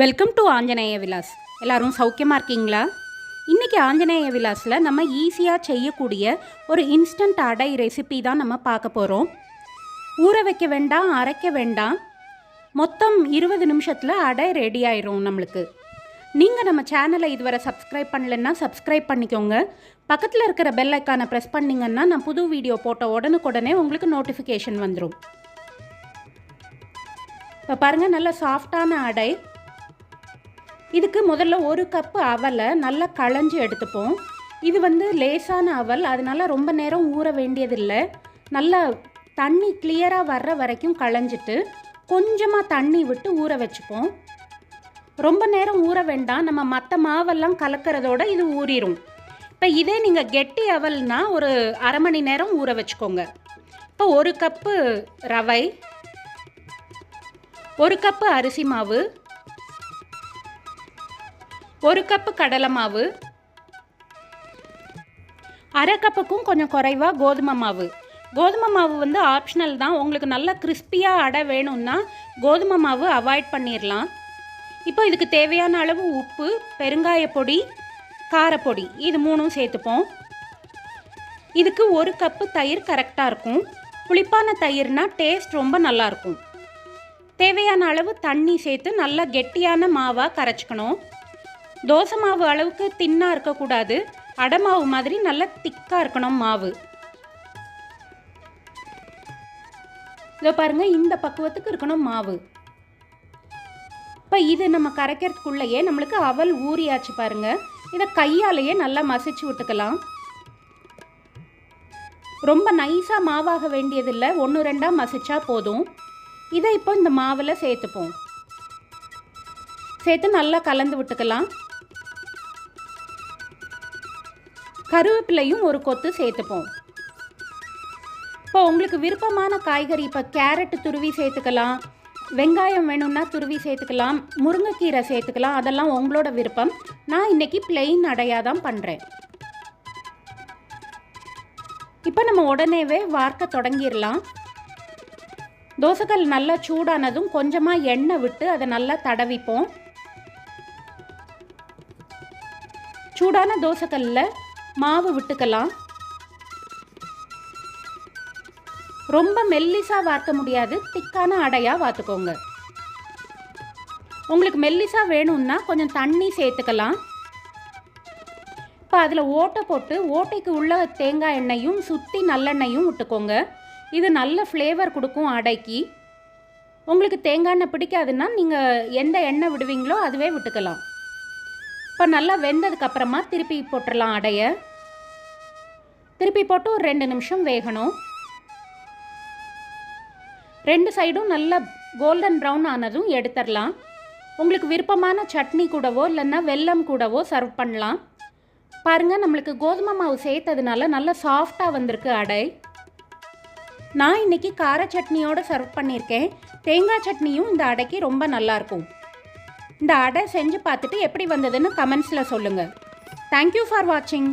Welcome to Anjaneya Vilas. எல்லாரும் சௌக்கியமாக இருக்கீங்களா? இன்றைக்கி ஆஞ்சநேய விலாஸில் நம்ம ஈஸியாக செய்யக்கூடிய ஒரு இன்ஸ்டன்ட் அடை ரெசிபி தான் நம்ம பார்க்க போகிறோம் ஊற வைக்க வேண்டாம் அரைக்க வேண்டாம். மொத்தம் இருபது நிமிஷத்தில் அடை ரெடி ஆயிரும் நம்மளுக்கு. நீங்கள் நம்ம சேனலை இதுவரை சப்ஸ்கிரைப் பண்ணலைன்னா சப்ஸ்கிரைப் பண்ணிக்கோங்க. பக்கத்தில் இருக்கிற பெல் ஐக்கானை ப்ரெஸ் பண்ணிங்கன்னா நான் புது வீடியோ போட்ட உடனுக்குடனே உங்களுக்கு நோட்டிஃபிகேஷன் வந்துடும் இப்போ பாருங்கள் நல்ல சாஃப்டான அடை. இதுக்கு முதல்ல ஒரு கப்பு அவலை நல்லா களைஞ்சி எடுத்துப்போம். இது வந்து லேசான அவல் அதனால் ரொம்ப நேரம் ஊற வேண்டியதில்லை. நல்லா தண்ணி கிளியராக வர்ற வரைக்கும் களைஞ்சிட்டு கொஞ்சமாக தண்ணி விட்டு ஊற வச்சுப்போம். ரொம்ப நேரம் ஊற வேண்டாம் நம்ம மற்ற மாவெல்லாம் கலக்கிறதோட இது ஊறிடும் இப்போ இதே நீங்கள் கெட்டி அவல்னா ஒரு அரை மணி நேரம் ஊற வச்சுக்கோங்க. இப்போ ஒரு கப்பு ரவை ஒரு கப்பு அரிசி மாவு ஒரு கப்பு கடலை மாவு அரை கப்புக்கும் கொஞ்சம் குறைவாக கோதுமை மாவு. கோதுமை மாவு வந்து ஆப்ஷனல் தான். உங்களுக்கு நல்லா கிறிஸ்பியாக அடை வேணும்னா கோதுமை மாவு அவாய்ட் பண்ணிடலாம் இப்போ இதுக்கு தேவையான அளவு உப்பு பெருங்காய பொடி காரப்பொடி இது மூணும் சேர்த்துப்போம். இதுக்கு ஒரு கப்பு தயிர் கரெக்டாக இருக்கும். புளிப்பான தயிர்னால் டேஸ்ட் ரொம்ப நல்லாயிருக்கும் தேவையான அளவு தண்ணி சேர்த்து நல்லா கெட்டியான மாவாக கரைச்சிக்கணும். தோசை மாவு அளவுக்கு தின்னாக இருக்கக்கூடாது. அடை மாவு மாதிரி நல்லா திக்காக இருக்கணும் மாவு. இதோ பாருங்கள் இந்த பக்குவத்துக்கு இருக்கணும் மாவு. இப்போ இது நம்ம கரைக்கிறதுக்குள்ளேயே நம்மளுக்கு அவல் ஊறியாச்சு பாருங்க. இதை கையாலேயே நல்லா மசிச்சு விட்டுக்கலாம். ரொம்ப நைஸாக மாவாக வேண்டியதில்லை ஒன்று ரெண்டாக மசிச்சா போதும். இதை இப்போ இந்த மாவில் சேர்த்துப்போம். சேர்த்து நல்லா கலந்து விட்டுக்கலாம். கருவேப்பிலையும் ஒரு கொத்து சேர்த்துப்போம். இப்போ உங்களுக்கு விருப்பமான காய்கறி இப்போ கேரட் துருவி சேர்த்துக்கலாம். வெங்காயம் வேணும்னா துருவி சேர்த்துக்கலாம். முருங்கைக்கீரை சேர்த்துக்கலாம். அதெல்லாம் உங்களோட விருப்பம். நான் இன்னைக்கு பிளெயின் அடையாக தான் பண்ணுறேன் இப்போ நம்ம உடனேவே வார்க்க தொடங்கிடலாம். தோசைக்கல் நல்லா சூடானதும் கொஞ்சமாக எண்ணெய் விட்டு அதை நல்லா தடவிப்போம். சூடான தோசைக்கல்லில் மாவு விட்டுக்கலாம். ரொம்ப மெல்லிசாக வார்க்க முடியாது. திக்கான அடையாக வாத்துக்கோங்க. உங்களுக்கு மெல்லிசாக வேணும்னா கொஞ்சம் தண்ணி சேர்த்துக்கலாம். இப்போ அதில் ஓட்டை போட்டு ஓட்டைக்கு உள்ள தேங்காய் எண்ணெயும் சுற்றி நல்லெண்ணெயும் விட்டுக்கோங்க. இது நல்ல ஃப்ளேவர் கொடுக்கும் அடைக்கு. உங்களுக்கு தேங்காய் எண்ணெய் பிடிக்காதுன்னா நீங்கள் எந்த எண்ணெய் விடுவீங்களோ அதுவே விட்டுக்கலாம். இப்போ நல்லா வெந்ததுக்கப்புறமா திருப்பி போட்டுடலாம் அடையை. திருப்பி போட்டு ஒரு ரெண்டு நிமிஷம் வேகணும். ரெண்டு சைடும் நல்லா கோல்டன் ப்ரௌன் ஆனதும் எடுத்துடலாம் உங்களுக்கு விருப்பமான சட்னி கூடவோ இல்லைன்னா வெல்லம் கூடவோ சர்வ் பண்ணலாம். பாருங்கள் நம்மளுக்கு கோதுமை மாவு சேர்த்ததுனால நல்லா சாஃப்டாக வந்திருக்கு அடை. நான் இன்னைக்கு கார சட்னியோடு சர்வ் பண்ணியிருக்கேன். தேங்காய் சட்னியும் இந்த அடைக்கு ரொம்ப நல்லாயிருக்கும் இந்த அடை செஞ்சு பார்த்துட்டு எப்படி வந்ததுன்னு கமெண்ட்ஸில் சொல்லுங்கள் தேங்க்யூ ஃபார் வாட்சிங்